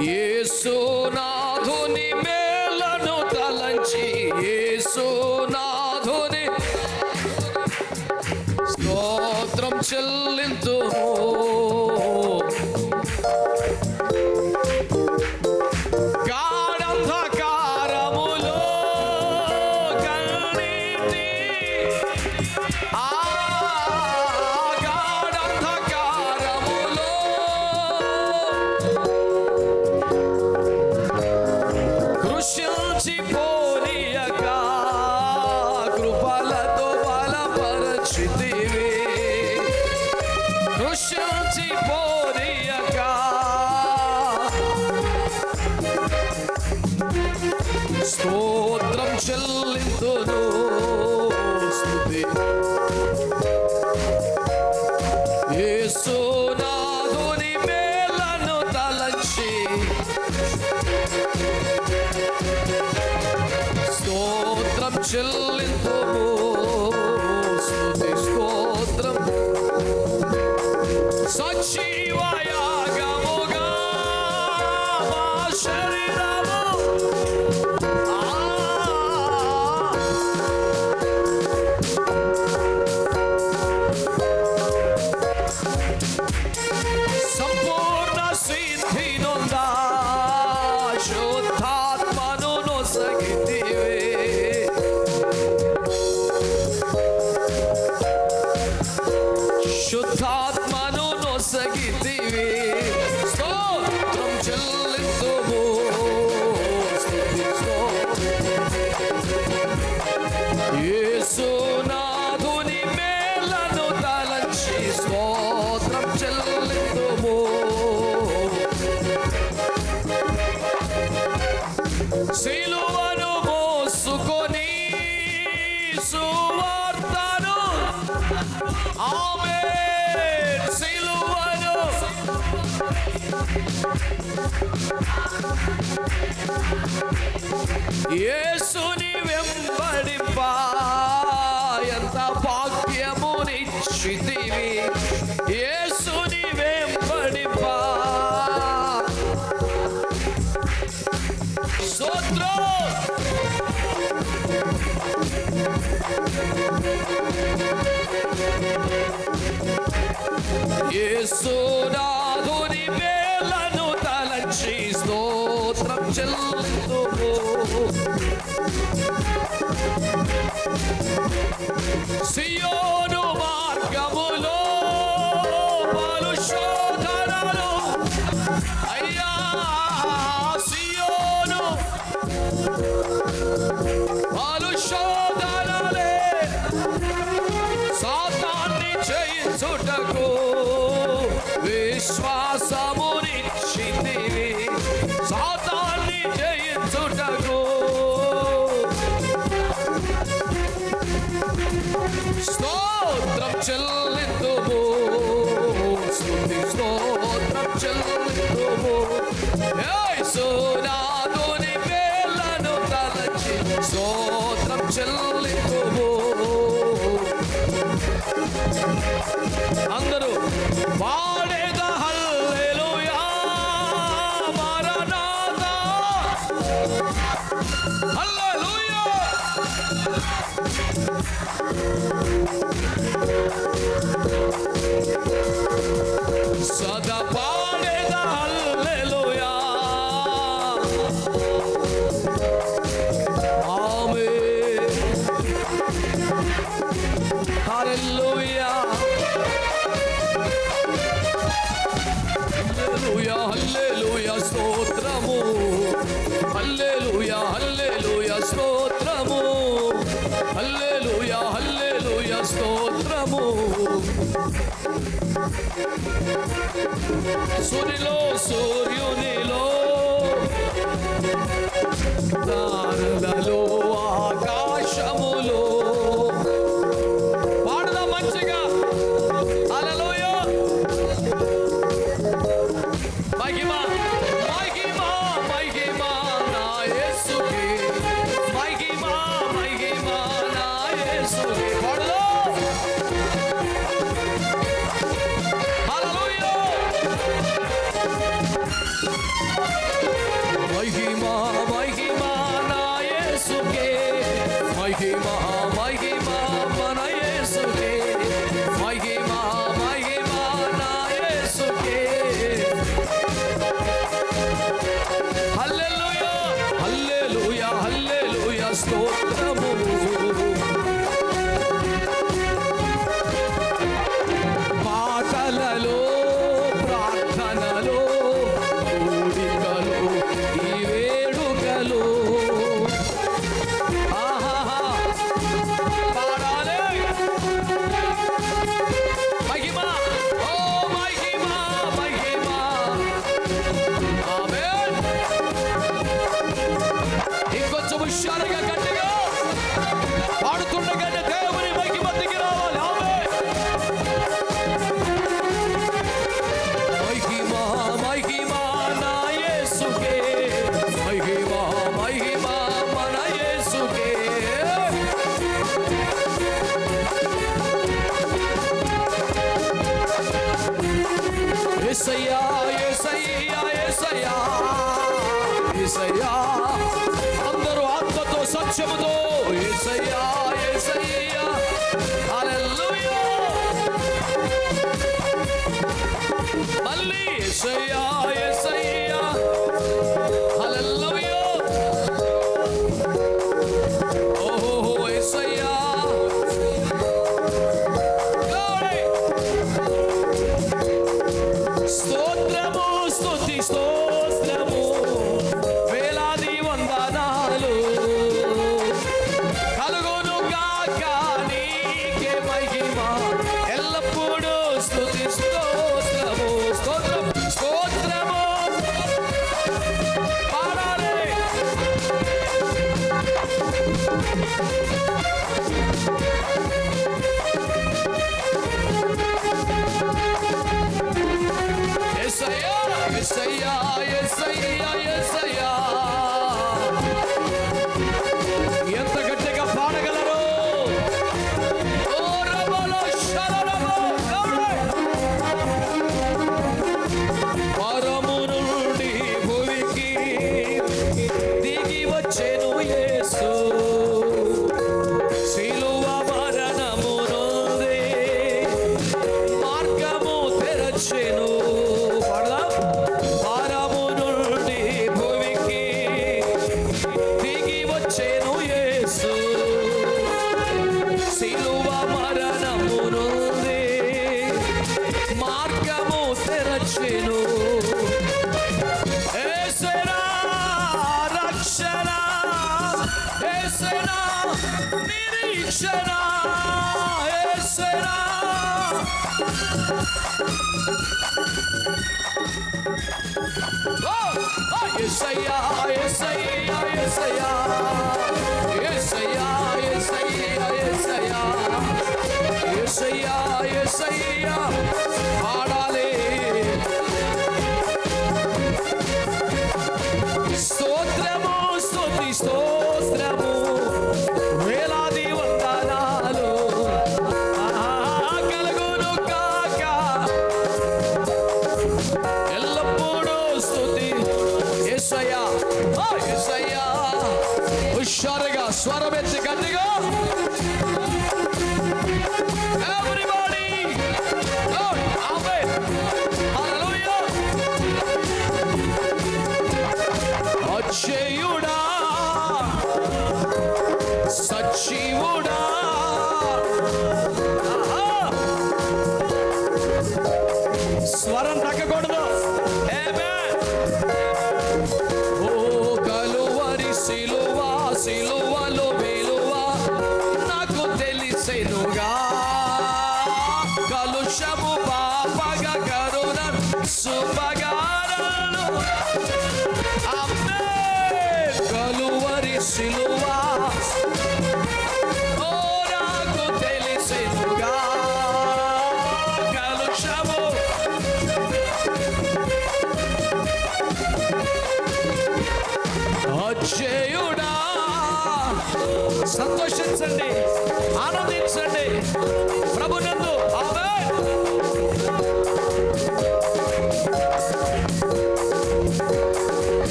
యేసునా యేసుని వెంబడి ఎంత భాగ్యము నిశ్చితివి. యేసుని వెంబడి సోత్రో. యేసునాథుని పే See you. Hey, so now. Hallelujah స్తోత్రము. హల్లేలుయ హల్లేలుయ స్తోత్రము. హల్లేలుయ హల్లేలుయ స్తోత్రము. సూర్యులో సూర్యునిలో తారలలో సిలువలో విలువ నాకు తెలిసేనుగా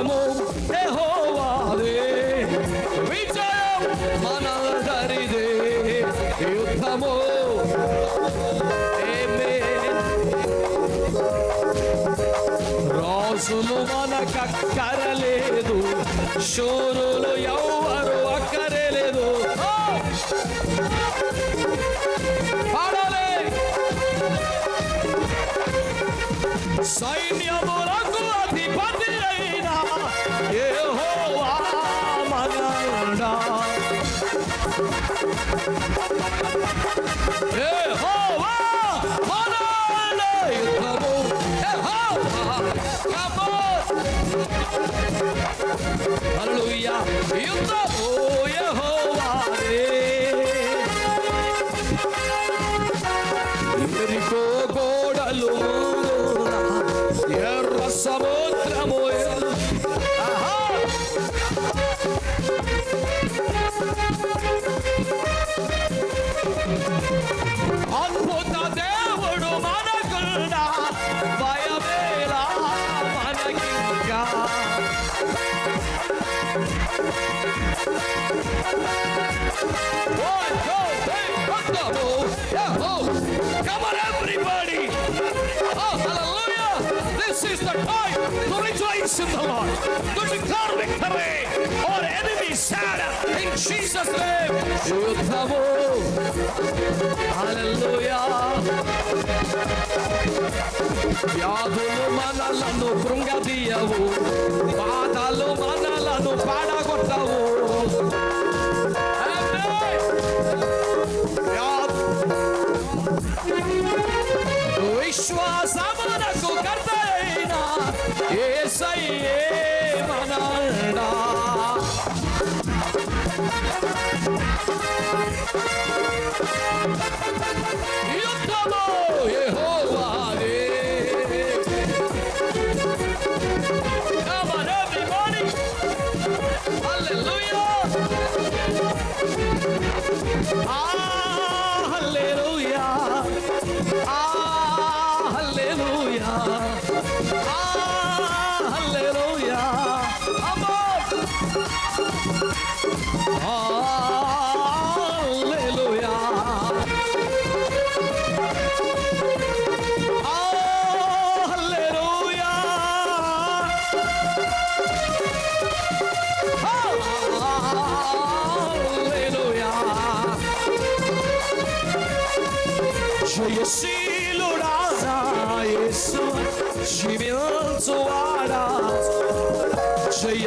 amor. Yeah. oh, yeah, oh. Come on, everybody. Oh, hallelujah. This is the time to rejoice in the Lord, to declare victory on enemies sad in Jesus' name. You come on. Hallelujah. వ్యాధులు మనలను కృంగదీయవు బాధలు మనలను పాడగొట్టవు విశ్వాసమునకు కర్తైన ఏసయ్యే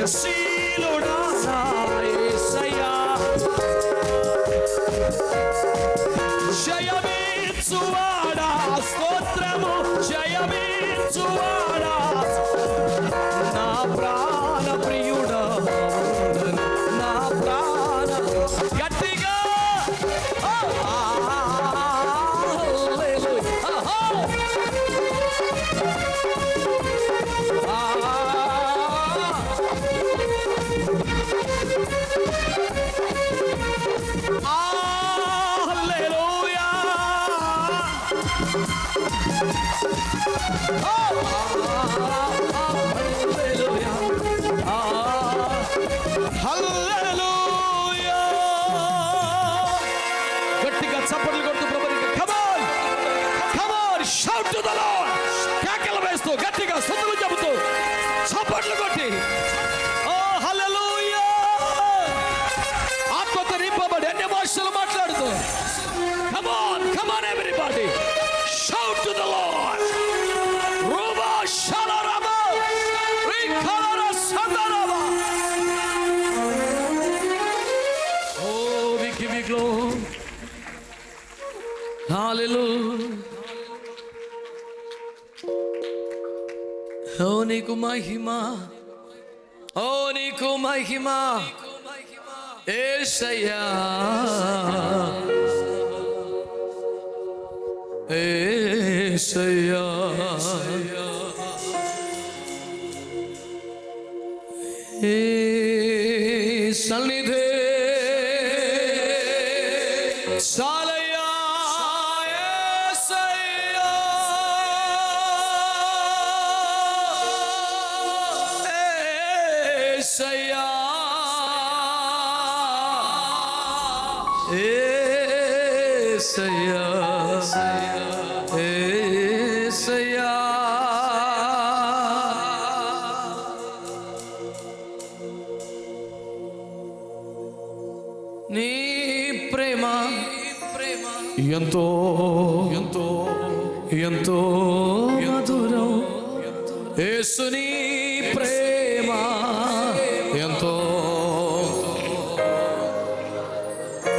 See, Lord. Μάικη Μα, Όνη Κού, Μάικη Μα, Εσέια. Εσέια. Εσέια.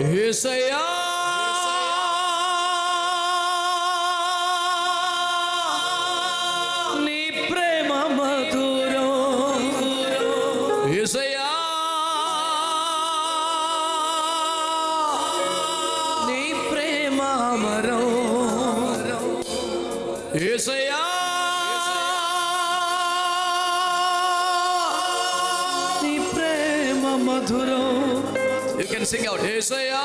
Yes, I am. can sing out. Desaya,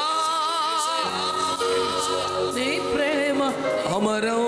Ni prema amaram.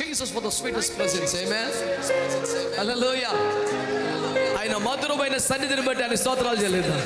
Jesus for the sweetest presence. Amen. Hallelujah. ఆయన మధురమైన సన్నిధిని బట్టి ఆయన స్తోత్రాలు చెల్లిద్దాం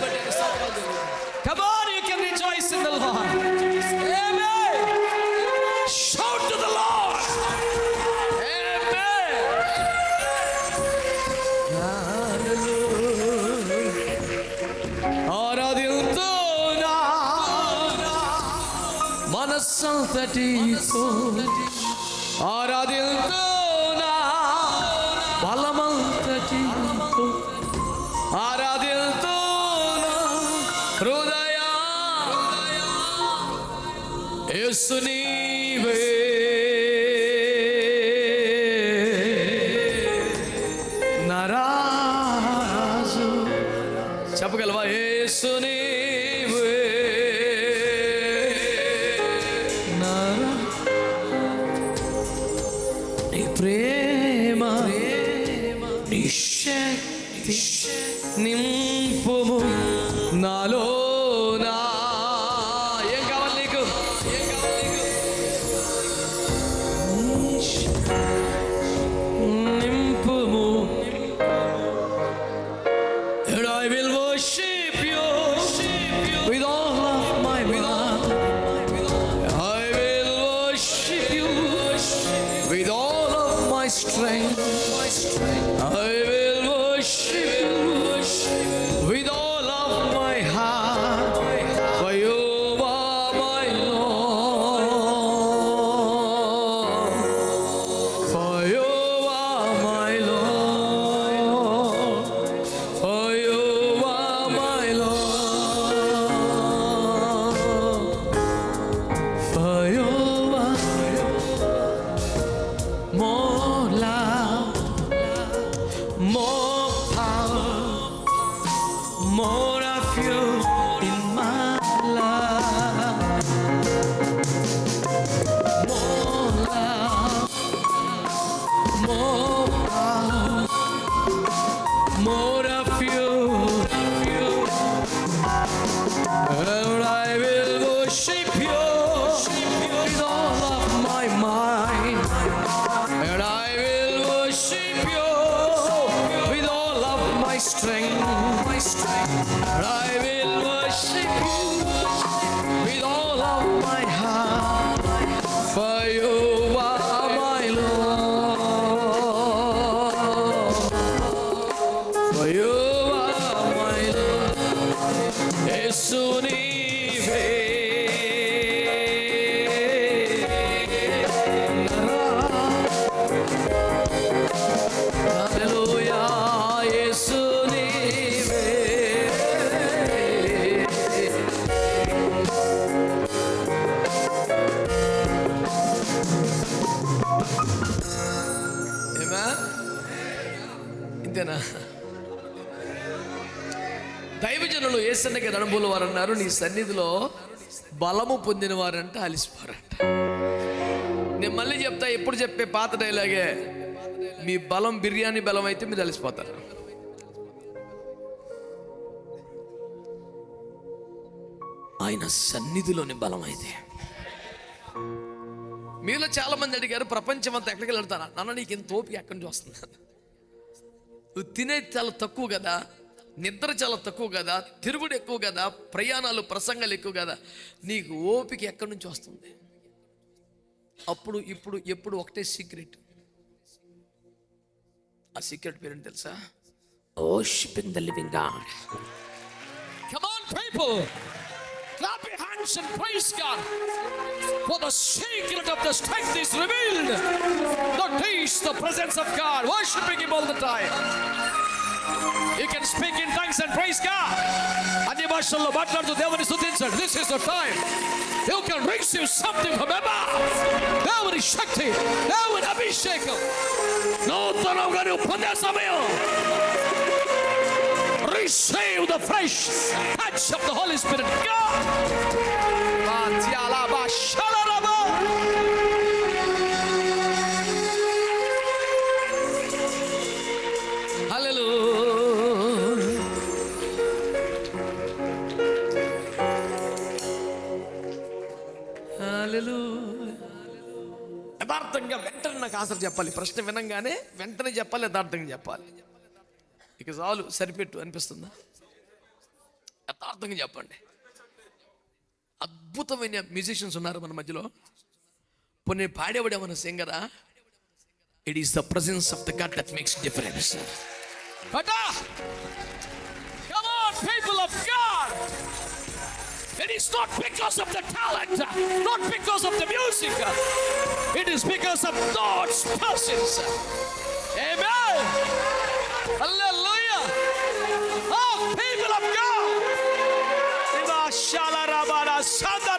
యేసు నీవే my strength. అంతేనా? దైవజనులు ఏసన్నకి రణబోలు వారు అన్నారు నీ సన్నిధిలో బలము పొందిన వారంట అలిసిపోరంట. నేను మళ్ళీ చెప్తా ఎప్పుడు చెప్పే పాత డైలాగే మీ బలం బిర్యానీ బలం అయితే మీరు అలిసిపోతారు. ఆయన సన్నిధిలోని బలం అయితే. మీలో చాలా మంది అడిగారు ప్రపంచం అంతా ఎక్కడికి వెళ్తారా? నాన్న నీకు ఇంత ఓపిక ఎక్కడి నుంచి వస్తున్నాను నువ్వు తినేది చాలా తక్కువ కదా నిద్ర చాలా తక్కువ కదా తిరుగుడు ఎక్కువ కదా ప్రయాణాలు ప్రసంగాలు ఎక్కువ కదా నీకు ఓపిక ఎక్కడి నుంచి వస్తుంది? అప్పుడు ఇప్పుడు ఎప్పుడు ఒకటే సీక్రెట్ ఆ సీక్రెట్ పేరేంటి తెలుసా? Worshipping in the living God people! Clap your hands and praise God. For the secret of the strength is revealed. That is the presence of God. Worshipping Him all the time. You can speak in tongues and praise God. అన్ని భాషల్లో మాట్లాడుతూ దేవుని స్తుతించండి this is the time you can receive something from above దేవుని శక్తి దేవుని అభిషేకం నూతనంగా నువ్వు పొందే సమయం receive the fresh touch of the Holy Spirit. God. యథార్థంగా వెంటనే నాకు ఆన్సర్ చెప్పాలి. ప్రశ్న వినంగానే వెంటనే చెప్పాలి యథార్థంగా చెప్పాలి. ఇక చాలు సరిపెట్టు అనిపిస్తుందా? యథార్థంగా చెప్పండి అద్భుతమైన మ్యూజిషియన్స్ ఉన్నారు మన మధ్యలో కొన్ని పాడేవాడు ఏమన్నా సింగరా it is the presence of the God that makes difference Come on, people of God! It is not because of the talent, not because of the music. It is because of God's presence. Amen. Hallelujah. Asada